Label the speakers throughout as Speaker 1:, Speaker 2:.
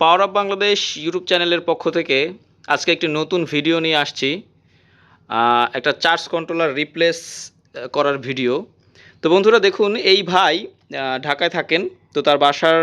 Speaker 1: Power of Bangladesh YouTube চ্যানেলের পক্ষ থেকে আজকে একটি নতুন ভিডিও নিয়ে আসছি। একটা চার্জ কন্ট্রোলার রিপ্লেস করার ভিডিও। তো বন্ধুরা দেখুন, এই ভাই ঢাকায় থাকেন, তো তার বাসার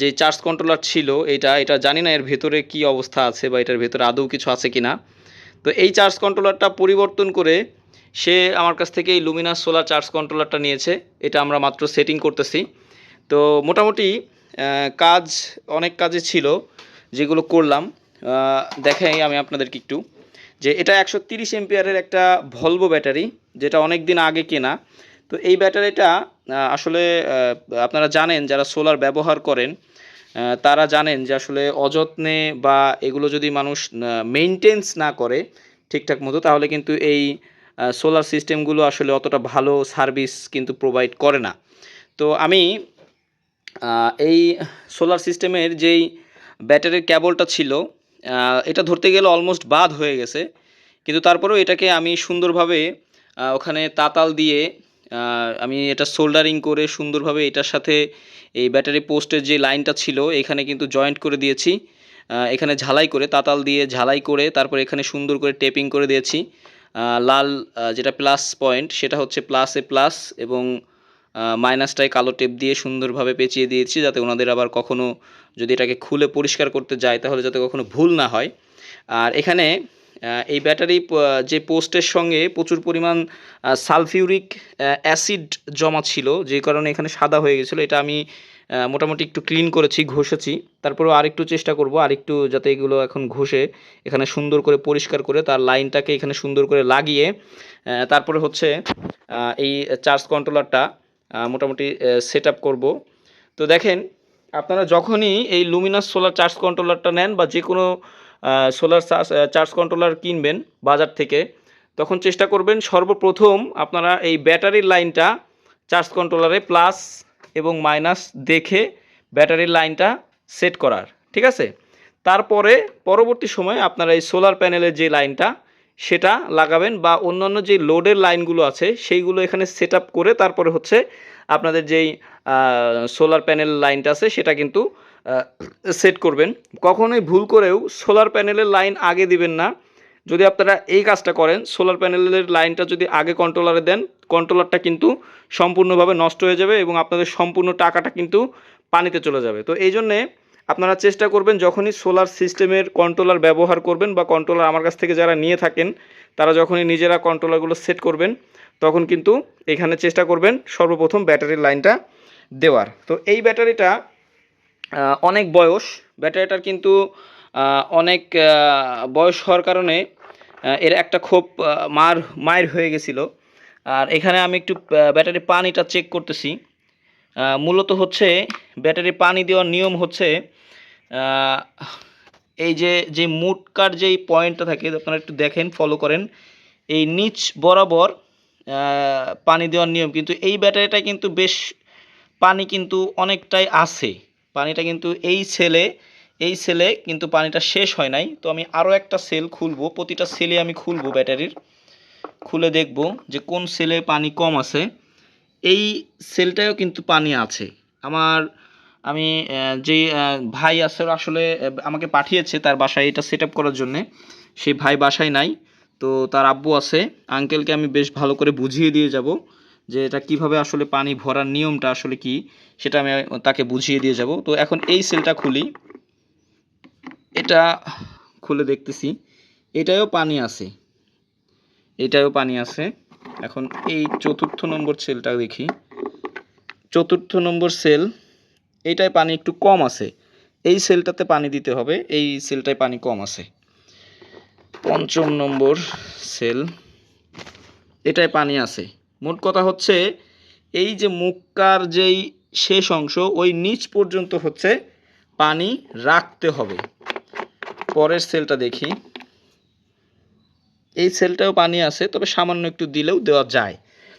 Speaker 1: যে চার্জ কন্ট্রোলার ছিল এটা এটা জানি না এর ভেতরে কি অবস্থা আছে বা এটার ভেতরে আদৌ কিছু আছে কি না তো এই চার্জ কন্ট্রোলারটা পরিবর্তন করে সে আমার কাছ থেকে এই লুমিনাস সোলার চার্জ কন্ট্রোলারটা নিয়েছে। এটা আমরা মাত্র সেটিং করতেছি। তো মোটামুটি কাজ, অনেক কাজে ছিল যেগুলো করলাম। দেখাই আমি আপনাদেরকে একটু যে এটা একশো তিরিশ এমপিয়ারের একটা ভলভো ব্যাটারি, যেটা অনেক দিন আগে কেনা। তো এই ব্যাটারিটা আসলে আপনারা জানেন, যারা সোলার ব্যবহার করেন তারা জানেন যে আসলে অযত্নে বা এগুলো যদি মানুষ মেনটেন্স না করে ঠিকঠাক মতো, তাহলে কিন্তু এই সোলার সিস্টেমগুলো আসলে অতটা ভালো সার্ভিস কিন্তু প্রোভাইড করে না। তো আমি এই সোলার সিস্টেমের যেই ব্যাটারির ক্যাবলটা ছিল এটা ধরতে গেলে অলমোস্ট বাদ হয়ে গেছে। কিন্তু তারপরেও এটাকে আমি সুন্দরভাবে ওখানে তাতাল দিয়ে আমি এটা সোল্ডারিং করে সুন্দরভাবে এটার সাথে এই ব্যাটারি পোস্টের যে লাইনটা ছিল, এখানে কিন্তু জয়েন্ট করে দিয়েছি। এখানে ঝালাই করে তাতাল দিয়ে ঝালাই করে তারপর এখানে সুন্দর করে টেপিং করে দিয়েছি। লাল যেটা প্লাস পয়েন্ট সেটা হচ্ছে প্লাসে প্লাস এবং মাইনাসটায় কালো টেপ দিয়ে সুন্দরভাবে পেঁচিয়ে দিয়েছি যাতে ওনাদের আবার কখনো যদি এটাকে খুলে পরিষ্কার করতে যায় তাহলে যাতে কখনো ভুল না হয়। আর এখানে এই ব্যাটারি যে পোস্টের সঙ্গে প্রচুর পরিমাণ সালফিউরিক অ্যাসিড জমা ছিল, যে কারণে এখানে সাদা হয়ে গেছিল, এটা আমি মোটামুটি একটু ক্লিন করেছি, ঘষেছি। তারপরেও আরেকটু চেষ্টা করব, আরেকটু যাতে এগুলো এখন ঘষে এখানে সুন্দর করে পরিষ্কার করে তার লাইনটাকে এখানে সুন্দর করে লাগিয়ে তারপরে হচ্ছে এই চার্জ কন্ট্রোলারটা মোটামুটি সেট আপ করব। তো দেখেন, আপনারা যখনই এই লুমিনাস সোলার চার্জ কন্ট্রোলারটা নেন বা যে কোনো সোলার চার্জ কন্ট্রোলার কিনবেন বাজার থেকে, তখন চেষ্টা করবেন সর্বপ্রথম আপনারা এই ব্যাটারির লাইনটা চার্জ কন্ট্রোলারে প্লাস এবং মাইনাস দেখে ব্যাটারির লাইনটা সেট করার, ঠিক আছে? তারপরে পরবর্তী সময়ে আপনারা এই সোলার প্যানেলের যে লাইনটা সেটা লাগাবেন বা অন্যান্য যে লোডের লাইনগুলো আছে, সেইগুলো এখানে সেট করে তারপরে হচ্ছে আপনাদের যেই সোলার প্যানেল লাইনটা আছে, সেটা কিন্তু সেট করবেন। কখনোই ভুল করেও সোলার প্যানেলের লাইন আগে দিবেন না। যদি আপনারা এই কাজটা করেন সোলার প্যানেলের লাইনটা যদি আগে কন্ট্রোলারে দেন কন্ট্রোলারটা কিন্তু সম্পূর্ণভাবে নষ্ট হয়ে যাবে এবং আপনাদের সম্পূর্ণ টাকাটা কিন্তু পানিতে চলে যাবে। তো এই জন্যে আপনারা চেষ্টা করবেন যখনই সোলার সিস্টেমের কন্ট্রোলার ব্যবহার করবেন বা কন্ট্রোলার আমার কাছ থেকে যারা নিয়ে থাকেন, তারা যখনই নিজেরা কন্ট্রোলারগুলো সেট করবেন, তখন কিন্তু এখানে চেষ্টা করবেন সর্বপ্রথম ব্যাটারির লাইনটা দেওয়ার। তো এই ব্যাটারিটা অনেক বয়স ব্যাটারিটার কিন্তু অনেক বয়স হওয়ার কারণে এর একটা খুব মার, মায়ের হয়ে গেছিল। আর এখানে আমি একটু ব্যাটারি পানিটা চেক করতেছি। মূলত হচ্ছে ব্যাটারি পানি দেওয়ার নিয়ম হচ্ছে এই যে যে মুটকার যেই পয়েন্টটা থাকে, আপনারা একটু দেখেন ফলো করেন। এই নিচ বরাবর পানি দেওয়ার নিয়ম, কিন্তু এই ব্যাটারিটা কিন্তু বেশ পানি কিন্তু অনেকটাই আছে। পানিটা কিন্তু এই সেলে এই সেলে কিন্তু পানিটা শেষ হয় নাই। তো আমি আরও একটা সেল খুলবো, প্রতিটা সেলে আমি খুলবো ব্যাটারির। খুলে দেখব যে কোন সেলে পানি কম আছে। এই সেলটায়ও কিন্তু পানি আছে। আমার আমি যে ভাই আছে আসলে আমাকে পাঠিয়েছে তার বাসায় এটা সেট করার জন্যে। সেই ভাই বাসায় নাই, তো তার আব্বু আছে। আঙ্কেলকে আমি বেশ ভালো করে বুঝিয়ে দিয়ে যাব যে এটা কীভাবে আসলে পানি ভরার নিয়মটা আসলে কি, সেটা আমি তাকে বুঝিয়ে দিয়ে যাব। তো এখন এই সেলটা খুলি। এটা খুলে দেখতেছি। এটায়ও পানি আছে। এটাও পানি আছে। এখন এই চতুর্থ নম্বর সেলটা দেখি। চতুর্থ নম্বর সেল এইটায় পানি একটু কম আছে। এই সেলটাতে পানি দিতে হবে, এই সেলটায় পানি কম আছে। পঞ্চম নম্বর সেল, এটায় পানি আছে। মোট কথা হচ্ছে, এই যে মুক্কার যেই শেষ অংশ, ওই নিচ পর্যন্ত হচ্ছে পানি রাখতে হবে। পরের সেলটা দেখি। এই সেলটাও পানি আছে, তবে সামান্য একটু দিলেও দেওয়া যায়।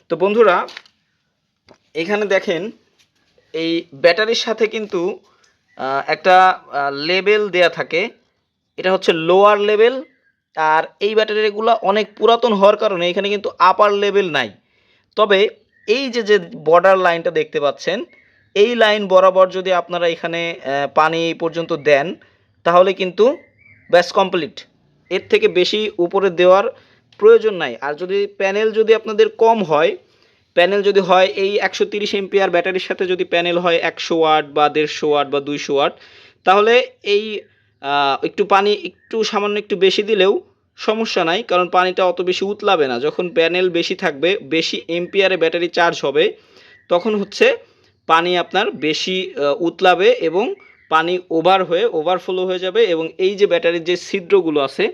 Speaker 1: তো বন্ধুরা, এখানে দেখেন এই ব্যাটারির সাথে কিন্তু একটা লেবেল দেয়া থাকে। এটা হচ্ছে লোয়ার লেভেল আর এই ব্যাটারিগুলো অনেক পুরাতন হওয়ার কারণে এখানে কিন্তু আপার লেভেল নাই। তবে এই যে যে বর্ডার লাইনটা দেখতে পাচ্ছেন, এই লাইন বরাবর যদি আপনারা এখানে পানি পর্যন্ত দেন, তাহলে কিন্তু ব্যাস কমপ্লিট। এর থেকে বেশি উপরে দেওয়ার প্রয়োজন নাই। আর যদি প্যানেল যদি আপনাদের কম হয় প্যানেল যদি হয় এই একশো তিরিশ এমপিআর ব্যাটারির সাথে যদি প্যানেল হয় একশো ওয়াট বা দেড়শো ওয়াট বা দুইশো ওয়াট, তাহলে এই একটু পানি একটু সামান্য একটু বেশি দিলেও সমস্যা নাই, কারণ পানিটা অত বেশি উতলাবে না। যখন প্যানেল বেশি থাকবে, বেশি এমপিআরে ব্যাটারি চার্জ হবে, তখন হচ্ছে পানি আপনার বেশি উতলাবে এবং পানি ওভার হয়ে, ওভারফ্লো হয়ে যাবে এবং এই যে ব্যাটারির যে ছিদ্রগুলো আছে,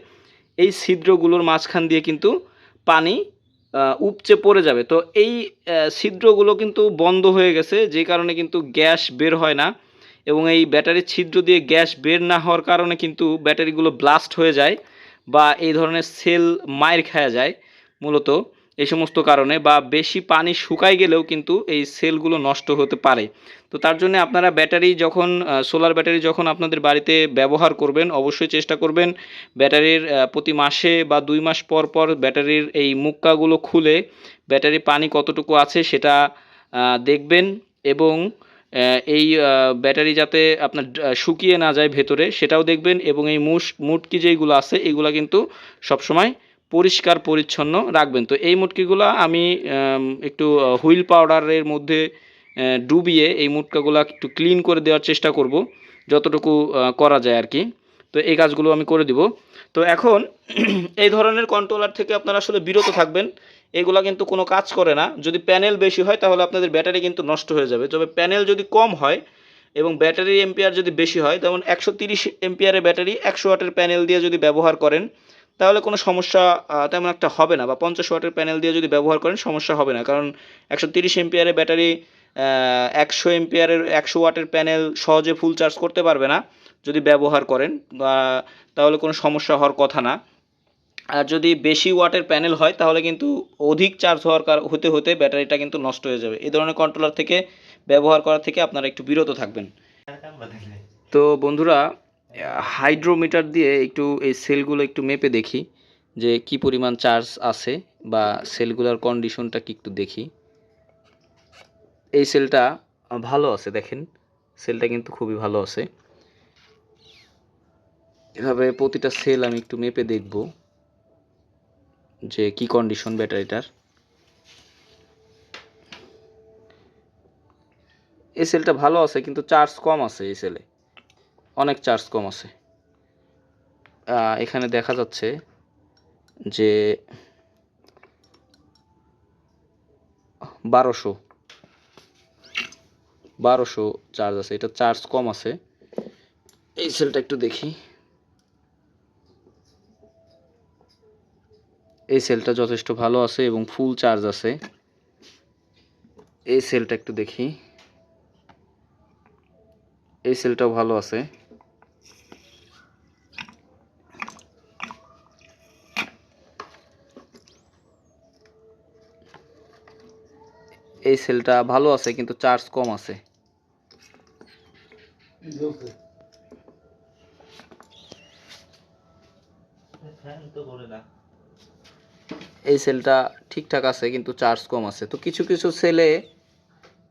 Speaker 1: এই ছিদ্রগুলোর মাঝখান দিয়ে কিন্তু পানি উপচে পড়ে যাবে। তো এই ছিদ্রগুলো কিন্তু বন্ধ হয়ে গেছে, যে কারণে কিন্তু গ্যাস বের হয় না এবং এই ব্যাটারির ছিদ্র দিয়ে গ্যাস বের না হওয়ার কারণে কিন্তু ব্যাটারিগুলো ব্লাস্ট হয়ে যায় বা এই ধরনের সেল মায়ের খায়া যায় মূলত। এই সমস্ত কারণে বা বেশি পানি শুকাই গেলেও কিন্তু এই সেলগুলো নষ্ট হতে পারে। তো তার জন্য আপনারা ব্যাটারি যখন সোলার ব্যাটারি যখন আপনাদের বাড়িতে ব্যবহার করবেন, অবশ্যই চেষ্টা করবেন ব্যাটারির প্রতি মাসে বা দুই মাস পর পর ব্যাটারির এই মুক্কাগুলো খুলে ব্যাটারি পানি কতটুকু আছে সেটা দেখবেন এবং এই ব্যাটারি যাতে আপনার শুকিয়ে না যায় ভেতরে সেটাও দেখবেন এবং এই মুশ মুটকি যেইগুলো আছে এগুলো কিন্তু সবসময় পরিষ্কার, পরিচ্ছন্ন রাখবেন। তো এই মুটকিগুলো আমি একটু হুইল পাউডারের মধ্যে ডুবিয়ে এই মুটকাগুলো একটু ক্লিন করে দেওয়ার চেষ্টা করব, যতটুকু করা যায় আর কি। তো এই কাজগুলো আমি করে দিব। তো এখন এই ধরনের কন্ট্রোলার থেকে আপনারা আসলে বিরত থাকবেন। এগুলা কিন্তু কোনো কাজ করে না। যদি প্যানেল বেশি হয়, তাহলে আপনাদের ব্যাটারি কিন্তু নষ্ট হয়ে যাবে। তবে প্যানেল যদি কম হয় এবং ব্যাটারি এম্পিয়ার যদি বেশি হয়, যেমন একশো তিরিশ এম্পিয়ারের ব্যাটারি একশো ওয়াটের প্যানেল দিয়ে যদি ব্যবহার করেন তাহলে কোনো সমস্যা তেমন একটা হবে না। বা পঞ্চাশ ওয়াটের প্যানেল দিয়ে যদি ব্যবহার করেন সমস্যা হবে না। কারণ একশো তিরিশ এম্পিয়ারের ব্যাটারি একশো এম্পিয়ারের একশো ওয়াটের প্যানেল সহজে ফুল চার্জ করতে পারবে না যদি ব্যবহার করেন। বা তাহলে কোনো সমস্যা হওয়ার কথা না। আর যদি বেশি ওয়াটের প্যানেল হয় তাহলে কিন্তু অধিক চার্জ হওয়ার কার- হতে হতে ব্যাটারিটা কিন্তু নষ্ট হয়ে যাবে। এই ধরনের কন্ট্রোলার থেকে ব্যবহার করা থেকে আপনারা একটু বিরত থাকবেন। তো বন্ধুরা হাইড্রোমিটার দিয়ে একটু এই সেলগুলো একটু মেপে দেখি যে কি পরিমাণ চার্জ আছে বা সেলগুলোর কন্ডিশনটা কি একটু দেখি। এই সেলটা ভালো আছে দেখেন, সেলটা কিন্তু খুবই ভালো আছে। এভাবে প্রতিটা সেল আমি একটু মেপে দেখব যে কি কন্ডিশন ব্যাটারিটার। এই সেলটা ভালো আছে কিন্তু চার্জ কম আছে এই সেলে। অনেক চার্জ কম আছে। এখানে দেখা যাচ্ছে যে বারোশো বারোশো চার্জ আছে, এটা চার্জ কম আছে। এই সেলটা একটু দেখি। এই সেলটা যথেষ্ট ভালো আছে এবং ফুল চার্জ আছে। এই সেলটা একটু দেখি। এই সেলটাও ভালো আছে। এই সেলটা ভালো আছে, কিন্তু চার্জ কম আছে। এই সেলটা ঠিকঠাক আছে, কিন্তু চার্জ কম আছে। তো কিছু কিছু সেলে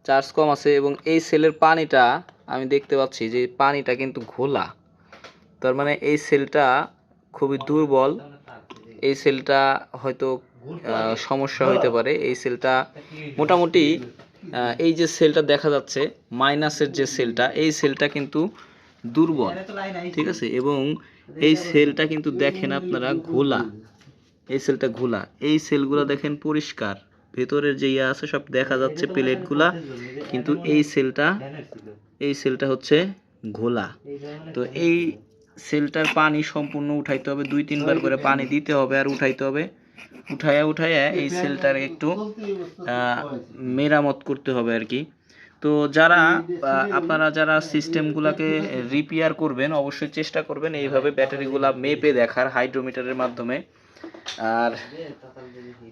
Speaker 1: চার্জ কম আছে এবং এই সেলের পানিটা আমি দেখতে পাচ্ছি যে পানিটা কিন্তু ঘোলা। তার মানে এই সেলটা খুবই দুর্বল। এই সেলটা হয়তো সমস্যা হইতে পারে। এই সেলটা মোটামুটি এই যে সেলটা দেখা যাচ্ছে মাইনাসের যে সেলটা এই সেলটা কিন্তু দুর্বল। ঠিক আছে? এবং এই সেলটা কিন্তু দেখেন আপনারা ঘোলা। এই সেলটা ঘোলা। এই সেলগুলো দেখেন পরিষ্কার। ভেতরের যে ইয়ে আছে সব দেখা যাচ্ছে প্লেটগুলা কিন্তু এই সেলটা এই সেলটা হচ্ছে ঘোলা। তো এই সেলটার পানি সম্পূর্ণ উঠাইতে হবে। দুই তিনবার করে পানি দিতে হবে আর উঠাইতে হবে। উঠাইয়া উঠাইয়া এই সেলটার একটু মেরামত করতে হবে আর কি। তো যারা আপনারা যারা সিস্টেমগুলোকে রিপেয়ার করবেন অবশ্যই চেষ্টা করবেন এইভাবে ব্যাটারিগুলা মেপে দেখার হাইড্রোমিটারের মাধ্যমে। আর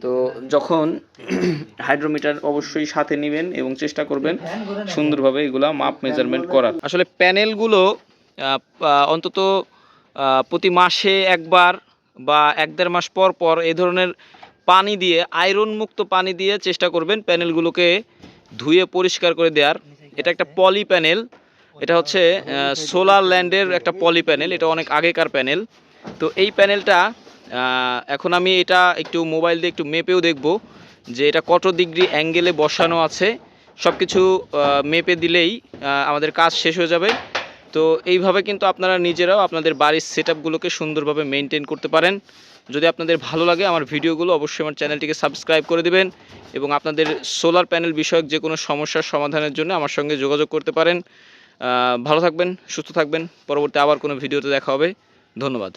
Speaker 1: তো যখন হাইড্রোমিটার অবশ্যই সাথে নেবেন এবং চেষ্টা করবেন সুন্দরভাবে এগুলা মাপ মেজারমেন্ট করার। আসলে প্যানেলগুলো অন্তত প্রতি মাসে একবার বা এক দেড় মাস পর পর এই ধরনের পানি দিয়ে আয়রন মুক্ত পানি দিয়ে চেষ্টা করবেন প্যানেলগুলোকে ধুয়ে পরিষ্কার করে দেওয়ার। এটা একটা পলি প্যানেল এটা হচ্ছে সোলার ল্যান্ডের একটা পলি প্যানেল এটা অনেক আগেকার প্যানেল। তো এই প্যানেলটা এখন আমি এটা একটু মোবাইল দিয়ে একটু মেপেও দেখব যে এটা কত ডিগ্রি অ্যাঙ্গেলে বসানো আছে। সব কিছু মেপে দিলেই আমাদের কাজ শেষ হয়ে যাবে। তো এইভাবে কিন্তু আপনারা নিজেরাও আপনাদের বাড়ির সেট আপগুলোকে সুন্দরভাবে মেনটেন করতে পারেন। যদি আপনাদের ভালো লাগে আমার ভিডিওগুলো অবশ্যই আমার চ্যানেলটিকে সাবস্ক্রাইব করে দিবেন এবং আপনাদের সোলার প্যানেল বিষয়ক যে কোনো সমস্যার সমাধানের জন্য আমার সঙ্গে যোগাযোগ করতে পারেন। ভালো থাকবেন, সুস্থ থাকবেন। পরবর্তী আবার কোনো ভিডিওতে দেখা হবে। ধন্যবাদ।